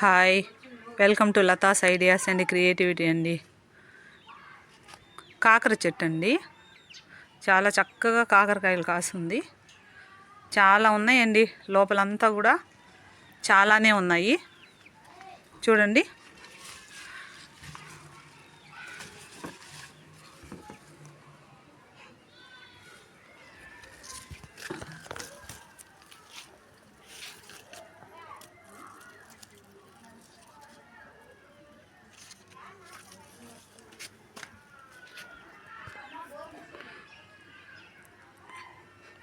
Hi. Welcome to Latha's ideas and creativity అండి. కాకర చెట్టు అండి. చాలా చక్కగా కాకరకాయలు కాస్తుంది చాలా ఉన్నాయండి. లోపలంతా కూడా చాలానే ఉన్నాయి. చూడండి.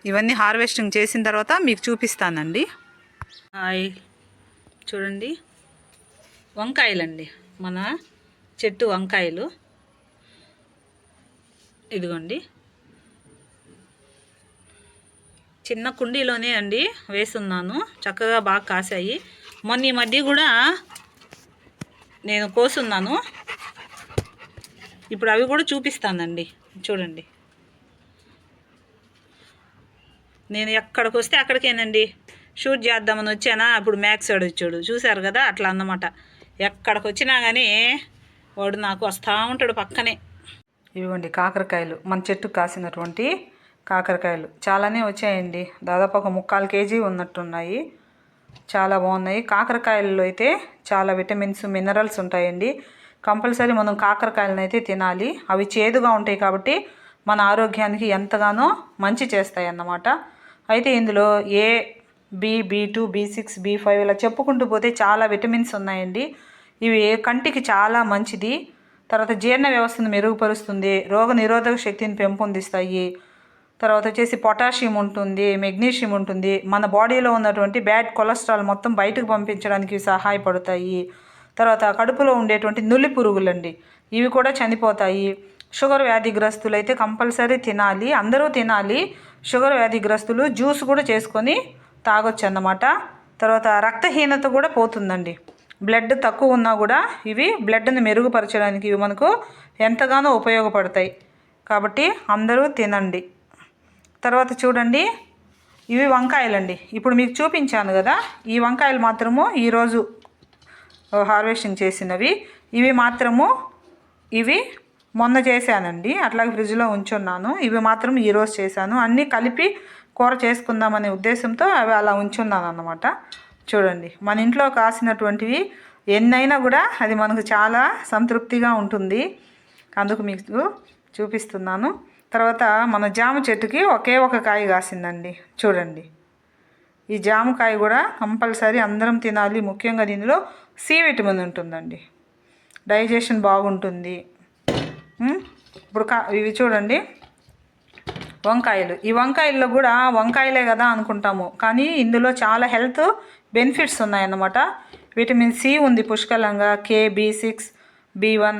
ఇవన్నీ హార్వెస్టింగ్ చేసిన తర్వాత మీకు చూపిస్తానండి. హాయ్. చూడండి. వంకాయలండి మన చెట్టు వంకాయలు. ఇదిగోండి. చిన్న కుండీలోనే అండి వేస్తున్నాను. చక్కగా బాగా కాసాయి. మొన్న ఈ మధ్య కూడా నేను కోసున్నాను. ఇప్పుడు అవి కూడా చూపిస్తానండి. చూడండి. నేను ఎక్కడికి వస్తే అక్కడికేనండి. షూట్ చేద్దామని వచ్చానా? అప్పుడు మ్యాక్స్ వాడు వచ్చాడు. చూశారు కదా? అట్లా అన్నమాట. ఎక్కడికి వచ్చినా కానీ వాడు నాకు వస్తూ ఉంటాడు పక్కనే. ఇవ్వండి కాకరకాయలు. మన చెట్టు కాసినటువంటి కాకరకాయలు. చాలానే వచ్చాయండి. దాదాపు ఒక ముక్కాలు కేజీ ఉన్నట్టున్నాయి. చాలా బాగున్నాయి. కాకరకాయల్లో అయితే చాలా విటమిన్స్ మినరల్స్ ఉంటాయండి. కంపల్సరీ మనం కాకరకాయలను అయితే తినాలి. అవి చేదుగా ఉంటాయి కాబట్టి మన ఆరోగ్యానికి ఎంతగానో మంచి చేస్తాయి అన్నమాట అయితే ఇందులో A B B two B six B five ఇలా చెప్పుకుంటూ పోతే చాలా విటమిన్స్ ఉన్నాయండి. ఇవి కంటికి చాలా మంచిది. తర్వాత జీర్ణ వ్యవస్థను మెరుగుపరుస్తుంది. రోగ నిరోధక శక్తిని పెంపొందిస్తాయి. తర్వాత వచ్చేసి పొటాషియం ఉంటుంది మెగ్నీషియం ఉంటుంది. మన బాడీలో ఉన్నటువంటి బ్యాడ్ కొలెస్ట్రాల్ మొత్తం బయటకు పంపించడానికి సహాయపడతాయి. తర్వాత కడుపులో ఉండేటువంటి నులి పురుగులండి ఇవి కూడా చనిపోతాయి. షుగర్ వ్యాధిగ్రస్తులు అయితే కంపల్సరీ తినాలి. అందరూ తినాలి. షుగర్ వ్యాధిగ్రస్తులు జ్యూస్ కూడా చేసుకొని తాగొచ్చు అన్నమాట తర్వాత రక్తహీనత కూడా పోతుందండి. బ్లడ్ తక్కువ ఉన్నా కూడా ఇవి బ్లడ్ని మెరుగుపరచడానికి ఇవి మనకు ఎంతగానో ఉపయోగపడతాయి. కాబట్టి అందరూ తినండి. తర్వాత చూడండి. ఇవి వంకాయలండి. ఇప్పుడు మీకు చూపించాను కదా. ఈ వంకాయలు మాత్రము ఈరోజు హార్వెస్టింగ్ చేసినవి. ఇవి మాత్రము ఇవి మొన్న చేశానండి. అట్లాగే ఫ్రిడ్జ్లో ఉంచున్నాను. ఇవి మాత్రం ఈరోజు చేశాను. అన్నీ కలిపి కూర చేసుకుందామనే ఉద్దేశంతో అవి అలా ఉంచున్నాను అన్నమాట చూడండి. మన ఇంట్లో కాసినటువంటివి ఎన్నైనా కూడా అది మనకు చాలా సంతృప్తిగా ఉంటుంది. అందుకు మీకు చూపిస్తున్నాను. తర్వాత మన జామ చెట్టుకి ఒకే ఒక కాయ కాసిందండి. చూడండి. ఈ జామకాయ కూడా కంపల్సరీ అందరం తినాలి. ముఖ్యంగా దీనిలో సి విటమిన్ ఉంటుందండి. డైజెషన్ బాగుంటుంది. ఇప్పుడు కా ఇవి చూడండి. వంకాయలు. ఈ వంకాయల్లో కూడా వంకాయలే కదా అనుకుంటాము. కానీ ఇందులో చాలా హెల్త్ బెనిఫిట్స్ ఉన్నాయన్నమాట. విటమిన్ సి ఉంది పుష్కలంగా K B six B one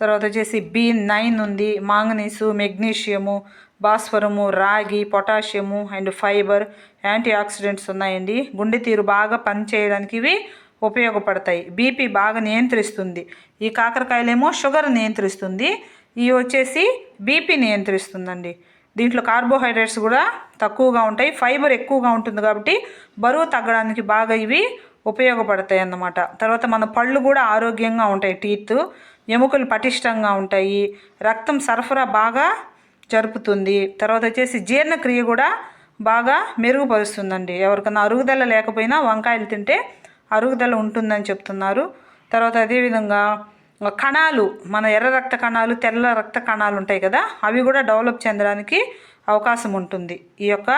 తర్వాత వచ్చేసి బి నైన్ ఉంది మాంగనీసు మెగ్నీషియము భాస్వరము రాగి potassium and fibre antioxidants ఉన్నాయండి. గుండె తీరు బాగా పనిచేయడానికి ఇవి ఉపయోగపడతాయి. బీపీ బాగా నియంత్రిస్తుంది. ఈ కాకరకాయలేమో షుగర్ నియంత్రిస్తుంది. ఇవి వచ్చేసి బీపీ నియంత్రిస్తుందండి. దీంట్లో కార్బోహైడ్రేట్స్ కూడా తక్కువగా ఉంటాయి ఫైబర్ ఎక్కువగా ఉంటుంది కాబట్టి బరువు తగ్గడానికి బాగా ఇవి ఉపయోగపడతాయి అన్నమాట తర్వాత మన పళ్ళు కూడా ఆరోగ్యంగా ఉంటాయి టీత్ ఎముకలు పటిష్టంగా ఉంటాయి రక్తం సరఫరా బాగా జరుపుతుంది. తర్వాత వచ్చేసి జీర్ణక్రియ కూడా బాగా మెరుగుపరుస్తుందండి. ఎవరికైనా అరుగుదల లేకపోయినా వంకాయలు తింటే అరుగుదల ఉంటుందని చెప్తున్నారు. తర్వాత అదేవిధంగా కణాలు మన ఎర్ర రక్త కణాలు తెల్ల రక్త కణాలు ఉంటాయి కదా అవి కూడా డెవలప్ చెందడానికి అవకాశం ఉంటుంది ఈ యొక్క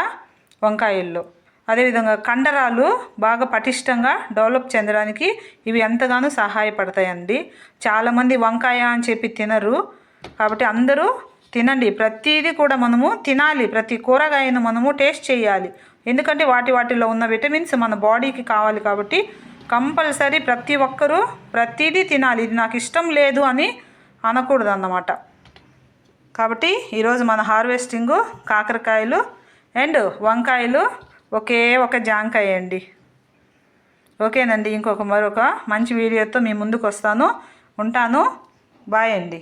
వంకాయల్లో. అదేవిధంగా కండరాలు బాగా పటిష్టంగా డెవలప్ చెందడానికి ఇవి ఎంతగానో సహాయపడతాయండి. చాలామంది వంకాయ అని చెప్పి తినరు కాబట్టి అందరూ తినండి. ప్రతిదీ కూడా మనము తినాలి. ప్రతి కూరగాయను మనము టేస్ట్ చేయాలి. ఎందుకంటే వాటి వాటిలో ఉన్న విటమిన్స్ మన బాడీకి కావాలి కాబట్టి కంపల్సరీ ప్రతి ఒక్కరూ ప్రతిదీ తినాలి. ఇది నాకు ఇష్టం లేదు అని అనకూడదు అన్నమాట కాబట్టి ఈరోజు మన హార్వెస్టింగ్ కాకరకాయలు అండ్ వంకాయలు ఒకే ఒక జాంకాయ అండి. ఓకేనండి ఇంకొక మరొక మంచి వీడియోతో మీ ముందుకు వస్తాను ఉంటాను. బాయ్ అండి.